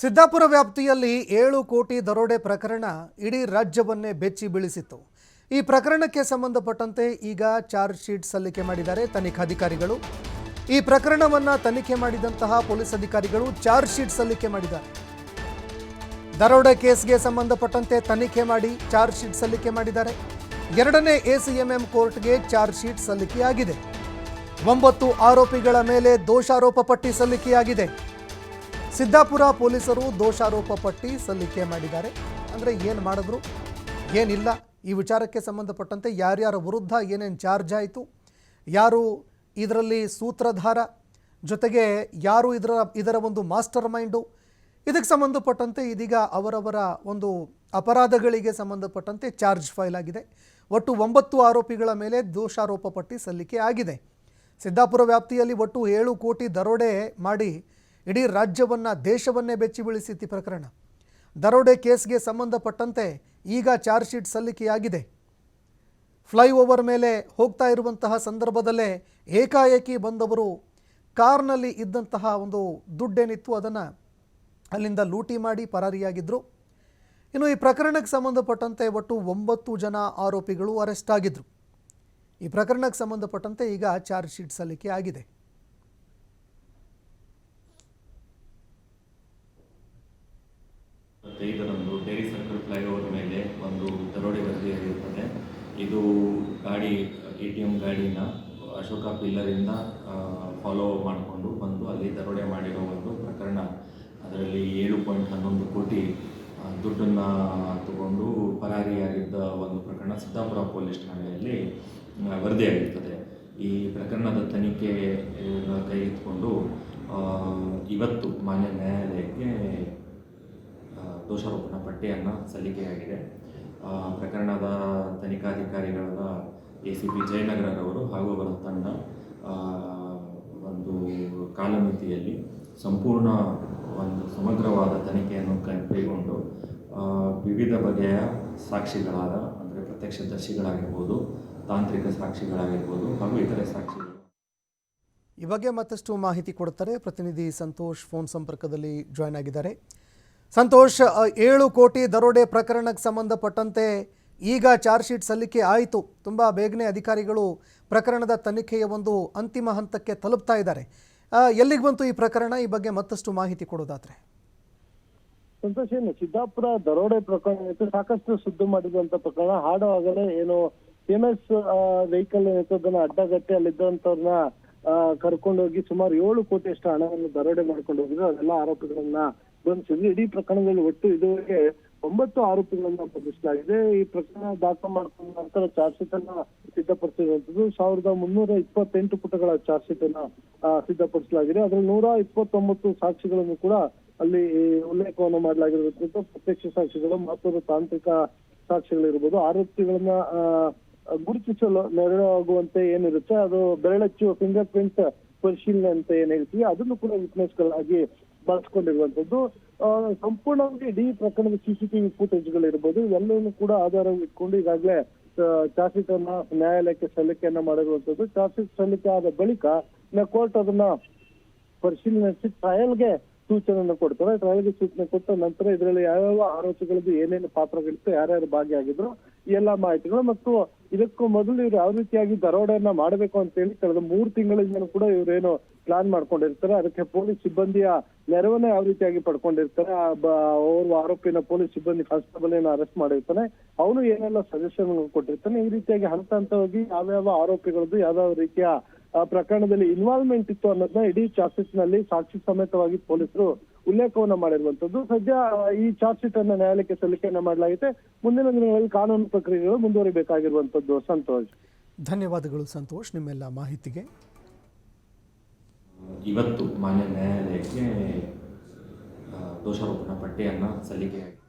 ಸಿದ್ದಾಪುರ ವ್ಯಾಪ್ತಿಯಲ್ಲಿ ಏಳು ಕೋಟಿ ದರೋಡೆ ಪ್ರಕರಣ ಇಡೀ ರಾಜ್ಯವನ್ನೇ ಬೆಚ್ಚಿ ಬೀಳಿಸಿತ್ತು. ಈ ಪ್ರಕರಣಕ್ಕೆ ಸಂಬಂಧಪಟ್ಟಂತೆ ಈಗ ಚಾರ್ಜ್ ಶೀಟ್ ಸಲ್ಲಿಕೆ ಮಾಡಿದ್ದಾರೆ ತನಿಖಾಧಿಕಾರಿಗಳು ಈ ಪ್ರಕರಣವನ್ನು ತನಿಖೆ ಮಾಡಿದಂತಹ ಪೊಲೀಸ್ ಅಧಿಕಾರಿಗಳು ಚಾರ್ಜ್ ಶೀಟ್ ಸಲ್ಲಿಕೆ ಮಾಡಿದ್ದಾರೆ. ದರೋಡೆ ಕೇಸ್ಗೆ ಸಂಬಂಧಪಟ್ಟಂತೆ ತನಿಖೆ ಮಾಡಿ ಚಾರ್ಜ್ ಶೀಟ್ ಸಲ್ಲಿಕೆ ಮಾಡಿದ್ದಾರೆ. ಎರಡನೇ ಎಸಿಎಂಎಂ ಕೋರ್ಟ್ಗೆ ಚಾರ್ಜ್ ಶೀಟ್ ಸಲ್ಲಿಕೆಯಾಗಿದೆ. ಒಂಬತ್ತು ಆರೋಪಿಗಳ ಮೇಲೆ ದೋಷಾರೋಪ ಪಟ್ಟಿ ಸಲ್ಲಿಕೆಯಾಗಿದೆ. ಸಿದ್ದಾಪುರ ಪೊಲೀಸರು ದೋಷಾರೋಪ ಪಟ್ಟಿ ಸಲ್ಲಿಕೆ ಮಾಡಿದ್ದಾರೆ. ಅಂದರೆ ಏನು ಮಾಡಿದ್ರು? ಏನಿಲ್ಲ. ಈ ವಿಚಾರಕ್ಕೆ ಸಂಬಂಧಪಟ್ಟಂತೆ ಯಾರ್ಯಾರ ವಿರುದ್ಧ ಏನೇನು ಚಾರ್ಜ್ ಆಯಿತು? ಯಾರು ಇದರಲ್ಲಿ ಸೂತ್ರಧಾರ? ಜೊತೆಗೆ ಯಾರು ಇದರ ಇದರ ಒಂದು ಮಾಸ್ಟರ್ ಮೈಂಡು? ಇದಕ್ಕೆ ಸಂಬಂಧಪಟ್ಟಂತೆ ಇದೀಗ ಅವರವರ ಒಂದು ಅಪರಾಧಗಳಿಗೆ ಸಂಬಂಧಪಟ್ಟಂತೆ ಚಾರ್ಜ್ ಫೈಲ್ ಆಗಿದೆ. ಒಟ್ಟು ಒಂಬತ್ತು ಆರೋಪಿಗಳ ಮೇಲೆ ದೋಷಾರೋಪ ಪಟ್ಟಿ ಸಲ್ಲಿಕೆ ಆಗಿದೆ. ಸಿದ್ದಾಪುರ ವ್ಯಾಪ್ತಿಯಲ್ಲಿ ಒಟ್ಟು ಏಳು ಕೋಟಿ ದರೋಡೆ ಮಾಡಿ ಇಡೀ ರಾಜ್ಯವನ್ನು, ದೇಶವನ್ನೇ ಬೆಚ್ಚಿ ಬೀಳಿಸಿತ್ತು ಪ್ರಕರಣ. ದರೋಡೆ ಕೇಸ್ಗೆ ಸಂಬಂಧಪಟ್ಟಂತೆ ಈಗ ಚಾರ್ಜ್ ಶೀಟ್ ಸಲ್ಲಿಕೆಯಾಗಿದೆ. ಫ್ಲೈಓವರ್ ಮೇಲೆ ಹೋಗ್ತಾ ಇರುವಂತಹ ಸಂದರ್ಭದಲ್ಲೇ ಏಕಾಏಕಿ ಬಂದವರು ಕಾರ್ನಲ್ಲಿ ಇದ್ದಂತಹ ಒಂದು ದುಡ್ಡೇನಿತ್ತು ಅದನ್ನು ಅಲ್ಲಿಂದ ಲೂಟಿ ಮಾಡಿ ಪರಾರಿಯಾಗಿದ್ದರು ಇನ್ನು ಈ ಪ್ರಕರಣಕ್ಕೆ ಸಂಬಂಧಪಟ್ಟಂತೆ ಒಟ್ಟು ಒಂಬತ್ತು ಜನ ಆರೋಪಿಗಳು ಅರೆಸ್ಟ್ ಆಗಿದ್ದರು ಈ ಪ್ರಕರಣಕ್ಕೆ ಸಂಬಂಧಪಟ್ಟಂತೆ ಈಗ ಚಾರ್ಜ್ ಶೀಟ್ ಸಲ್ಲಿಕೆ ಆಗಿದೆ ಇಪ್ಪತ್ತೈದರಂದು ಡೈರಿ ಸರ್ಕಲ್ ಫ್ಲೈಓವರ್ ಮೇಲೆ ಒಂದು ದರೋಡೆ ವರದಿಯಾಗಿರುತ್ತದೆ ಇದು ಗಾಡಿ, ಎ ಟಿ ಎಂ ಗಾಡಿನ ಅಶೋಕ ಪಿಲ್ಲರಿಂದ ಫಾಲೋ ಮಾಡಿಕೊಂಡು ಬಂದು ಅಲ್ಲಿ ದರೋಡೆ ಮಾಡಿರೋ ಒಂದು ಪ್ರಕರಣ. ಅದರಲ್ಲಿ ಏಳು ಪಾಯಿಂಟ್ ಹನ್ನೊಂದು ಕೋಟಿ ದುಡ್ಡನ್ನು ತಗೊಂಡು ಪರಾರಿಯಾಗಿದ್ದ ಒಂದು ಪ್ರಕರಣ ಸಿದ್ದಾಪುರ ಪೊಲೀಸ್ ಠಾಣೆಯಲ್ಲಿ ವರದಿಯಾಗಿರ್ತದೆ ಈ ಪ್ರಕರಣದ ತನಿಖೆ ಕೈಗೆತ್ತಿಕೊಂಡು ಇವತ್ತು ಮಾನ್ಯ ನ್ಯಾಯಾಲಯಕ್ಕೆ ದೋಷಾರೋಪಣಾ ಪಟ್ಟಿಯನ್ನು ಸಲ್ಲಿಕೆಯಾಗಿದೆ. ಪ್ರಕರಣದ ತನಿಖಾಧಿಕಾರಿಗಳಾದ ಎ ಸಿ ಪಿ ಜಯನಗರರವರು ಹಾಗೂ ಅವರ ತಂಡ ಒಂದು ಕಾಲಮಿತಿಯಲ್ಲಿ ಸಂಪೂರ್ಣ ಒಂದು ಸಮಗ್ರವಾದ ತನಿಖೆಯನ್ನು ಕೈಗೊಂಡು ವಿವಿಧ ಬಗೆಯ ಸಾಕ್ಷಿಗಳಾದ, ಅಂದರೆ ಪ್ರತ್ಯಕ್ಷದರ್ಶಿಗಳಾಗಿರ್ಬೋದು ತಾಂತ್ರಿಕ ಸಾಕ್ಷಿಗಳಾಗಿರ್ಬೋದು ಹಾಗೂ ಇತರೆ ಸಾಕ್ಷಿಗಳು ಈ ಬಗ್ಗೆ ಮತ್ತಷ್ಟು ಮಾಹಿತಿ ಕೊಡುತ್ತಾರೆ ಪ್ರತಿನಿಧಿ ಸಂತೋಷ್ ಫೋನ್ ಸಂಪರ್ಕದಲ್ಲಿ ಜಾಯ್ನ್ ಆಗಿದ್ದಾರೆ. ಸಂತೋಷ್ ಏಳು ಕೋಟಿ ದರೋಡೆ ಪ್ರಕರಣಕ್ಕೆ ಸಂಬಂಧಪಟ್ಟಂತೆ ಈಗ ಚಾರ್ಜ್ ಶೀಟ್ ಸಲ್ಲಿಕೆ ಆಯಿತು. ತುಂಬ ಬೇಗನೆ ಅಧಿಕಾರಿಗಳು ಪ್ರಕರಣದ ತನಿಖೆಯ ಒಂದು ಅಂತಿಮ ಹಂತಕ್ಕೆ ತಲುಪ್ತಾ ಇದ್ದಾರೆ. ಎಲ್ಲಿಗೆ ಬಂತು ಈ ಪ್ರಕರಣ? ಈ ಬಗ್ಗೆ ಮತ್ತಷ್ಟು ಮಾಹಿತಿ ಕೊಡೋದಾದ್ರೆ. ಸಂತೋಷ್ ಏನು ಸಿದ್ದಾಪುರ ದರೋಡೆ ಪ್ರಕರಣ ಇತ್ತು. ಸಾಕಷ್ಟು ಸುದ್ದಿ ಮಾಡಿದಂತ ಪ್ರಕರಣ. ಹಾಡುವಾಗಲೇ ಏನು ಫೇಮಸ್ ವೆಹಿಕಲ್ ಏನಿತ್ತು ಅಡ್ಡಗಟ್ಟಿ ಅಲ್ಲಿದ್ದಂತವ್ರನ್ನ ಕರ್ಕೊಂಡೋಗಿ ಸುಮಾರು ಏಳು ಕೋಟಿಯಷ್ಟು ಹಣವನ್ನು ದರೋಡೆ ಮಾಡ್ಕೊಂಡು ಹೋಗಿದ್ರು. ಅದೆಲ್ಲ ಆರೋಪಿಗಳನ್ನ ಬಂಧಿಸಿದ್ರು ಇಡೀ ಪ್ರಕರಣದಲ್ಲಿ ಒಟ್ಟು ಇದುವರೆಗೆ ಒಂಬತ್ತು ಆರೋಪಿಗಳನ್ನ ಬಂಧಿಸಲಾಗಿದೆ. ಈ ಪ್ರಕರಣ ದಾಖಲು ಮಾಡಿಕೊಂಡ ನಂತರ ಚಾರ್ಜ್ ಶೀಟ್ ಅನ್ನ ಸಿದ್ಧಪಡಿಸಿರುವಂತದ್ದು ಸಾವಿರದ ಮುನ್ನೂರ ಇಪ್ಪತ್ತೆಂಟು ಪುಟಗಳ ಚಾರ್ಜ್ ಶೀಟ್ ಅನ್ನ ಸಿದ್ಧಪಡಿಸಲಾಗಿದೆ. ಅದ್ರಲ್ಲಿ ನೂರ ಇಪ್ಪತ್ತೊಂಬತ್ತು ಸಾಕ್ಷಿಗಳನ್ನು ಕೂಡ ಅಲ್ಲಿ ಉಲ್ಲೇಖವನ್ನು ಮಾಡಲಾಗಿರುವಂತದ್ದು ಪ್ರತ್ಯಕ್ಷ ಸಾಕ್ಷಿಗಳು, ಮಹತ್ವದ ತಾಂತ್ರಿಕ ಸಾಕ್ಷಿಗಳಿರ್ಬೋದು. ಆರೋಪಿಗಳನ್ನ ಗುರುತಿಸಲು ನೆರವಾಗುವಂತೆ ಏನಿರುತ್ತೆ, ಅದು ಬೆರಳಚ್ಚು ಫಿಂಗರ್ ಪ್ರಿಂಟ್ ಪರಿಶೀಲನೆ ಅಂತ ಏನ್ ಹೇಳ್ತೀವಿ ಅದನ್ನು ಕೂಡ ವಿಟ್ನೆಸ್ಗಳಾಗಿ ಬಳಸ್ಕೊಂಡಿರುವಂತದ್ದು ಸಂಪೂರ್ಣವಾಗಿ ಇಡೀ ಪ್ರಕರಣದ ಸಿಸಿಟಿವಿ ಫುಟೇಜ್ಗಳಿರ್ಬೋದು ಇವೆಲ್ಲವನ್ನು ಕೂಡ ಆಧಾರ ಇಟ್ಕೊಂಡು ಈಗಾಗಲೇ ಚಾರ್ಜ್ ಶೀಟ್ ಅನ್ನ ನ್ಯಾಯಾಲಯಕ್ಕೆ ಸಲ್ಲಿಕೆಯನ್ನ ಮಾಡಿರುವಂತದ್ದು ಚಾರ್ಜ್ ಶೀಟ್ ಸಲ್ಲಿಕೆ ಆದ ಬಳಿಕ ಕೋರ್ಟ್ ಅದನ್ನ ಪರಿಶೀಲನೆ ನಡೆಸಿ ಟ್ರಯಲ್ಗೆ ಸೂಚನೆಯನ್ನು ಕೊಡ್ತಾರೆ. ಟ್ರಯಲ್ಗೆ ಸೂಚನೆ ಕೊಟ್ಟ ನಂತರ ಇದರಲ್ಲಿ ಯಾವ್ಯಾವ ಆರೋಪಿಗಳದ್ದು ಏನೇನು ಪಾತ್ರಗಳಿತ್ತು, ಯಾರ್ಯಾರು ಭಾಗಿಯಾಗಿದ್ರು ಎಲ್ಲಾ ಮಾಹಿತಿಗಳು ಮತ್ತು ಇದಕ್ಕೂ ಮೊದಲು ಇವ್ರು ಯಾವ ರೀತಿಯಾಗಿ ದರೋಡೆಯನ್ನ ಮಾಡಬೇಕು ಅಂತ ಹೇಳಿ ಕಳೆದ ಮೂರು ತಿಂಗಳಿಂದ ಕೂಡ ಇವ್ರೇನು ಪ್ಲಾನ್ ಮಾಡ್ಕೊಂಡಿರ್ತಾರೆ. ಅದಕ್ಕೆ ಪೊಲೀಸ್ ಸಿಬ್ಬಂದಿಯ ನೆರವನ್ನ ಯಾವ ರೀತಿಯಾಗಿ ಪಡ್ಕೊಂಡಿರ್ತಾರೆ. ಓರ್ವ ಆರೋಪಿನ ಪೊಲೀಸ್ ಸಿಬ್ಬಂದಿ ಕಾನ್ಸ್ಟೇಬಲ್ ಏನು ಅರೆಸ್ಟ್ ಮಾಡಿರ್ತಾನೆ. ಅವನು ಏನೆಲ್ಲ ಸಜೆಷನ್ ಕೊಟ್ಟಿರ್ತಾನೆ. ಈ ರೀತಿಯಾಗಿ ಹಂತ ಹಂತವಾಗಿ ಯಾವ್ಯಾವ ಆರೋಪಿಗಳದ್ದು ಯಾವ್ಯಾವ ರೀತಿಯ ಪ್ರಕರಣದಲ್ಲಿ ಇನ್ವಾಲ್ವ್ಮೆಂಟ್ ಇತ್ತು ಅನ್ನೋದನ್ನ ಇಡೀ ಚಾರ್ಜ್ಶೀಟ್ನಲ್ಲಿ ಸಾಕ್ಷಿ ಸಮೇತವಾಗಿ ಪೊಲೀಸರು ಉಲ್ಲೇಖವನ್ನ ಮಾಡಿರುವಂತದ್ದು ಸದ್ಯ ಈ ಚಾರ್ಜ್ ಶೀಟ್ ಅನ್ನ ನ್ಯಾಯಾಲಯಕ್ಕೆ ಸಲ್ಲಿಕೆಯನ್ನ ಮಾಡಲಾಗಿದೆ. ಮುಂದಿನ ದಿನಗಳಲ್ಲಿ ಕಾನೂನು ಪ್ರಕ್ರಿಯೆಗಳು ಮುಂದುವರಿಬೇಕಾಗಿರುವಂತದ್ದು ಸಂತೋಷ್. ಧನ್ಯವಾದಗಳು ಸಂತೋಷ್ ನಿಮ್ಮೆಲ್ಲ ಮಾಹಿತಿಗೆ. ಇವತ್ತು ಮಾನ್ಯ ನ್ಯಾಯಾಲಯಕ್ಕೆ ದೋಷಾರೋಪಣ ಪಟ್ಟಿಯನ್ನ ಪಟ್ಟಿಯನ್ನು ಸಲ್ಲಿಕೆಯಾಗಿದೆ